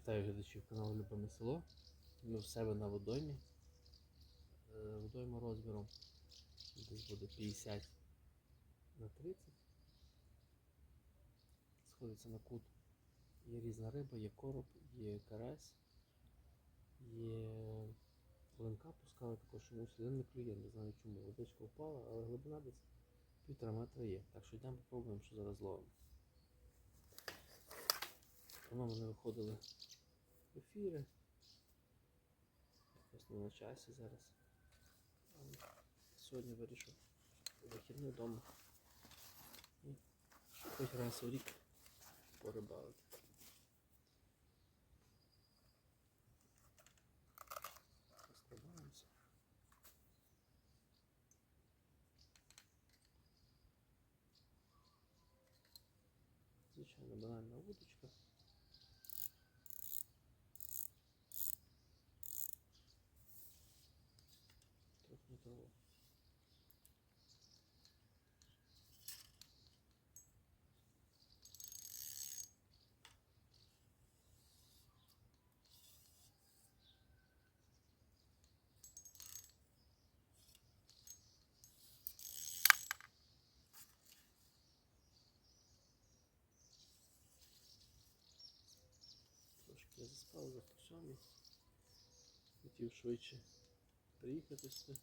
Вітаю глядачів каналу Любиме село. Ми в себе на водоймі. Е, Водойма розміром десь буде 50 на 30. Сходиться на кут. Є різна риба, є короб, є карась, є ленка пускали також чомусь, один не клює, не знаю чому. Водичка впала, але глибина десь півтора метра є. Так що йдемо попробуємо, що зараз ловимо. Давно ми не виходили в ефіри. Якось не на часі зараз. Але Сьогодні вирішив вихідний вдома. І хоч раз у рік порибалити. Звичайно, банальна вудочка. Трьохметрова. Я заспав за плечами. Хотів швидше приїхати сюди.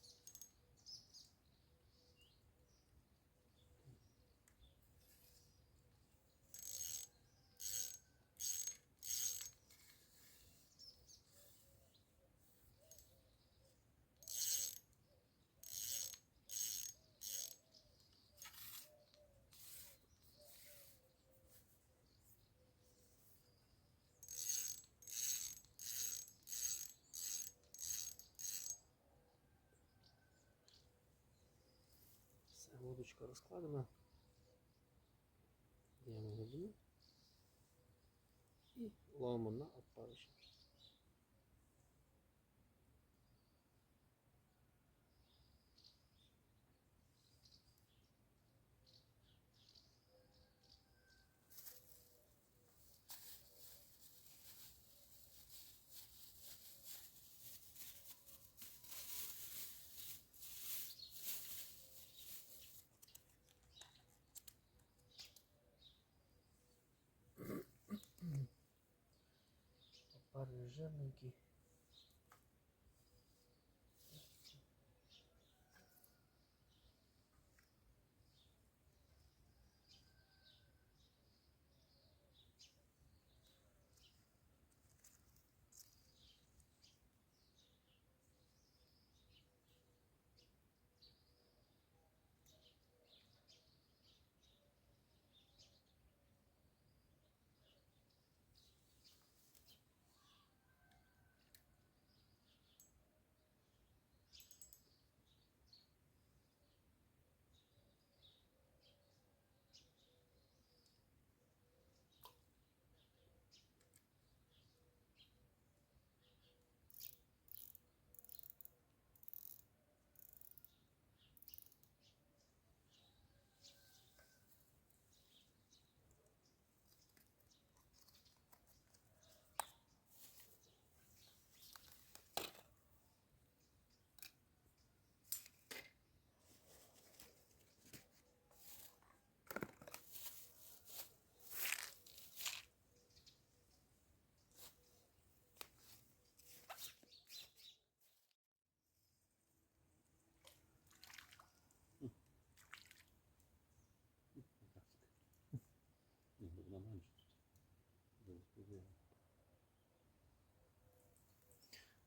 Водочка розкладена. Даємо глибину. І ловимо на опарища. Жирненькі.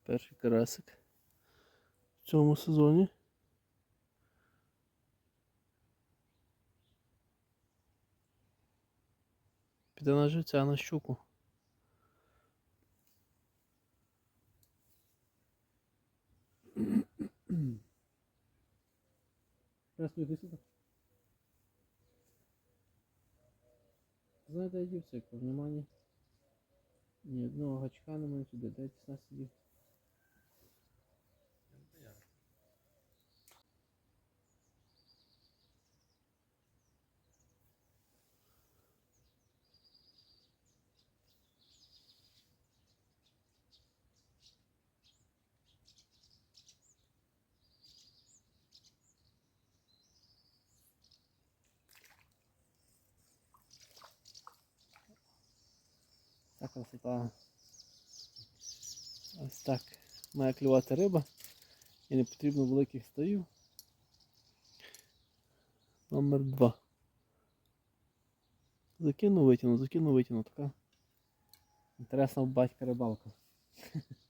Перший карасик в цьому сезоні. Піде на живця на щуку. Красну йди сюди. Знаєте, я дівся, як внимание. Ні одного гачка немає сюди, дайте на сидів. Красота. Ось так має клювати риба. І не потрібно великих стоїв. Номер два. Закинув, витягнув, закинув, витягнув. Така інтересна батька рибалка.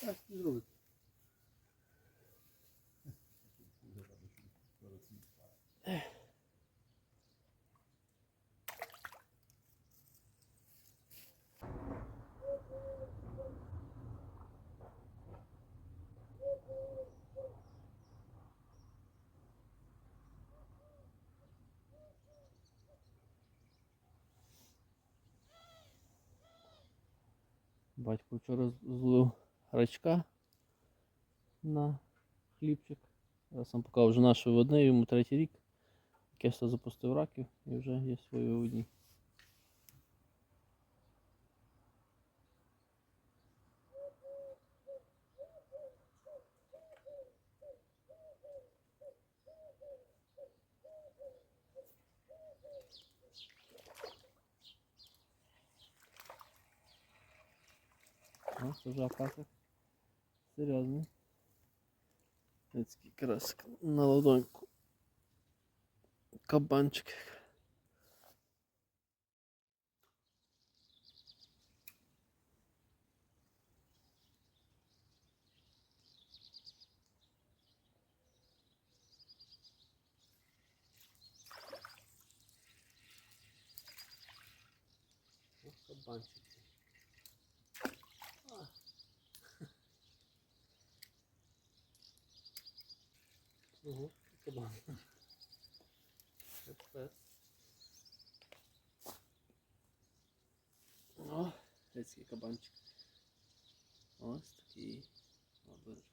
Так, і зробить. Батько вчора злив рачка на хлібчик. Зараз вам покажу вже нашої виводний, йому третій рік. Кесто запустив раків і вже є свої виводні. О, це вже апатик. Серйозний. Такий красик на ладоньку. Кабанчик. Кабанчик. Ого, кабан. О, грецький кабанчик. Ось такий.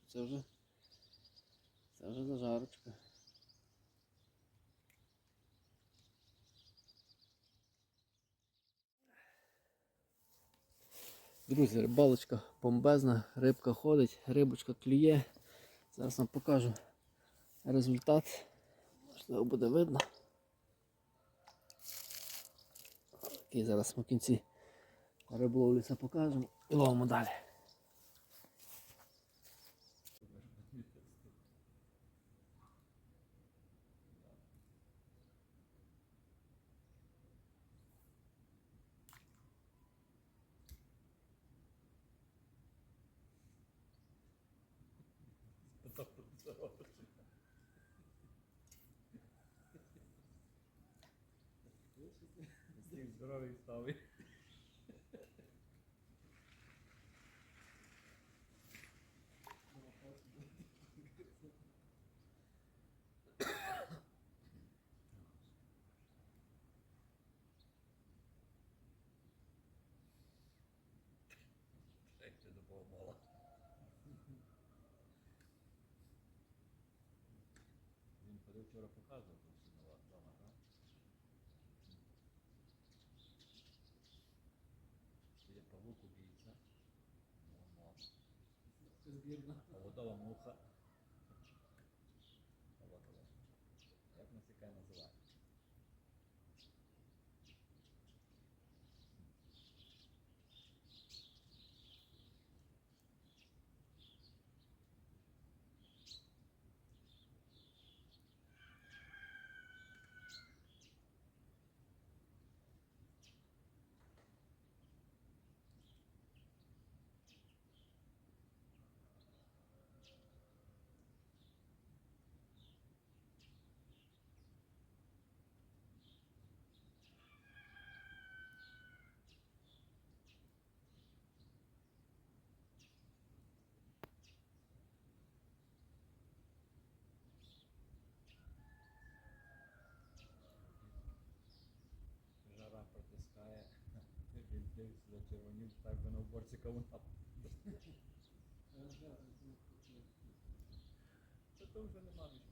Це вже. Це вже зажарочка. Друзі, рибалочка бомбезна, рибка ходить, рибочка клює. Зараз вам покажу результат. Можливо буде видно. Окей, зараз ми в кінці риболовлі це покажемо і ловимо далі. Здоровий Як ти допомогла? Він ходив вчора показував 好的，好的。Він дивиться за червонів, так би на уборці кавуна. Та то вже нема нічого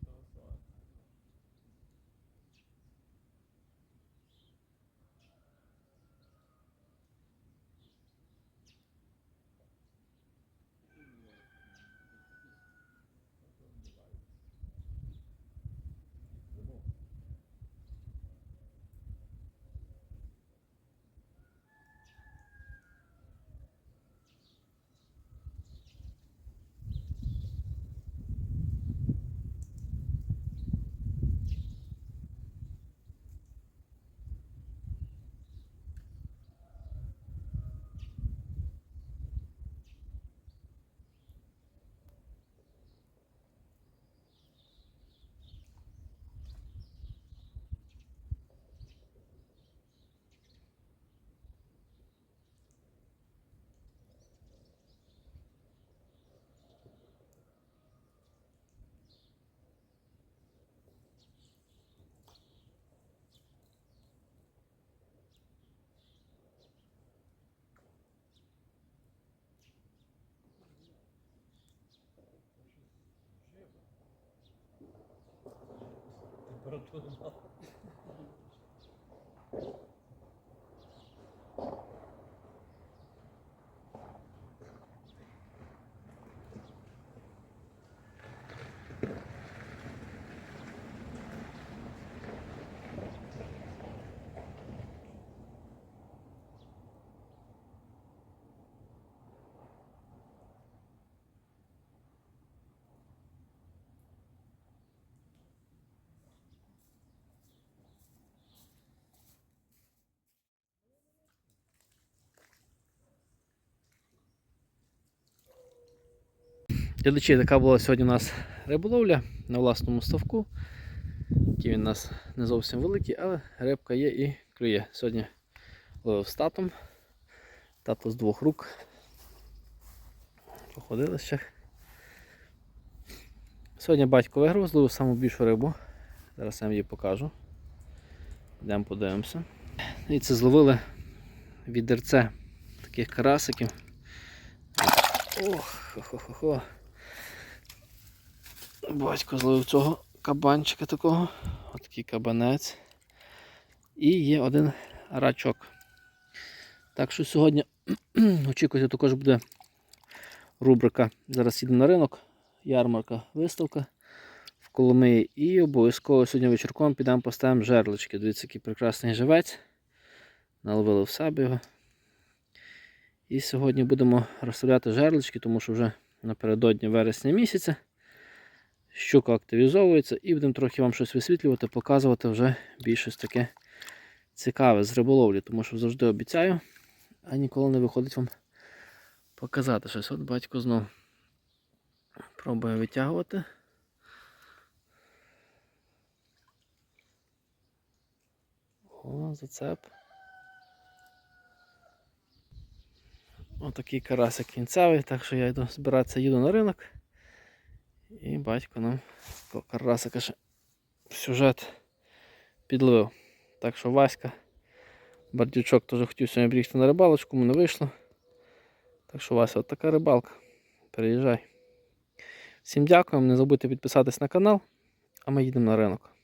了，知道？Глядачі, така була сьогодні у нас риболовля на власному ставку. Який він у нас не зовсім великий, але рибка є і клює. Сьогодні ловив з татом. Тато з двох рук. Походили ще. Сьогодні батько виграв, зловив саму більшу рибу. Зараз я вам її покажу. Йдемо подивимося. І це зловили відерце таких карасиків. Ох, хо-хо-хо. Батько зловив цього кабанчика такого. Отакий кабанець. І є один рачок. Так що сьогодні очікуйте, також буде рубрика. Зараз їдемо на ринок, ярмарка, виставка в Коломиї. І обов'язково сьогодні вечірком підемо поставимо жерлички. Дивіться, який прекрасний живець. Наловили в себе його. І сьогодні будемо розставляти жерлички, тому що вже напередодні вересня місяця. Щука активізовується і будемо трохи вам щось висвітлювати, показувати вже більш щось таке цікаве з риболовлі, тому що завжди обіцяю, а ніколи не виходить вам показати щось. От батько знов пробує витягувати. О, зацеп. Отакий карасик кінцевий, так що я йду збиратися, їду на ринок. І батько нам карасика ще сюжет підловив. Так що Васька, Бардючок теж хотів сьогодні приїхати на рибалочку, йому не вийшло. Так що Вася, от така рибалка. Переїжджай. Всім дякуємо, не забудьте підписатись на канал, а ми їдемо на ринок.